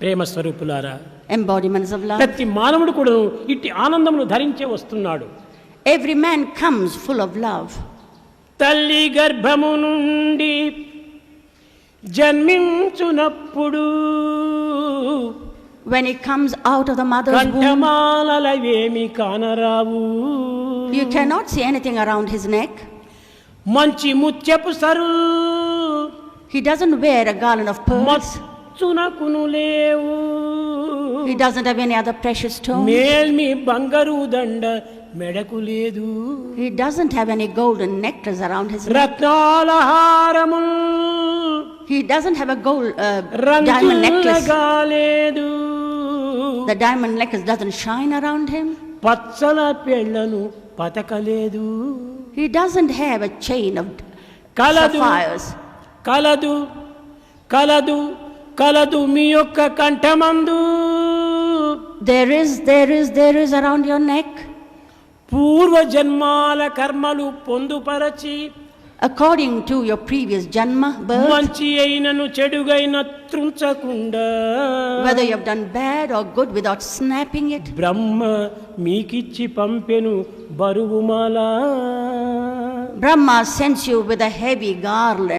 ప్రేమ స్వరూపులారా embodiments of love. ప్రతి మానవుడు కూడా ఇట్టి ఆనందమును ధరించే వస్తున్నాడు Every man comes full of love. తల్లి గర్భము నుండి జన్మించునప్పుడు When he comes out of the mother's womb, కంఠమాలవేమి కానరావు you cannot see anything around his neck. మంచి ముత్యపు సరు He doesn't wear a garland of pearls. మచ్చునకును లేవు He doesn't have any other precious stone. మేల్మి బంగారు దండ మెడకు లేదు He doesn't have any golden necklace around his neck. రత్నాల హారము He doesn't have a gold uh, diamond necklace. రంగులగా లేదు The diamond necklace doesn't shine around him. Pachchala పెళ్ళను పతకలేదు He doesn't have a chain of కలదు sapphires. కలదు కలదు కలదు మీ యొక్క కంఠమందు. There is there is there is around your neck పూర్వ జన్మాల కర్మలు పొందుపరచి అకార్డింగ్ టు యువర్ ప్రీవియస్ జన్మ మంచి అయినను చెడుగైన త్రుంచకుండా whether you have done bad or good without snapping it Brahma మీకిచ్చి పంపెను బరువుమాల. Brahma sends you with a heavy garland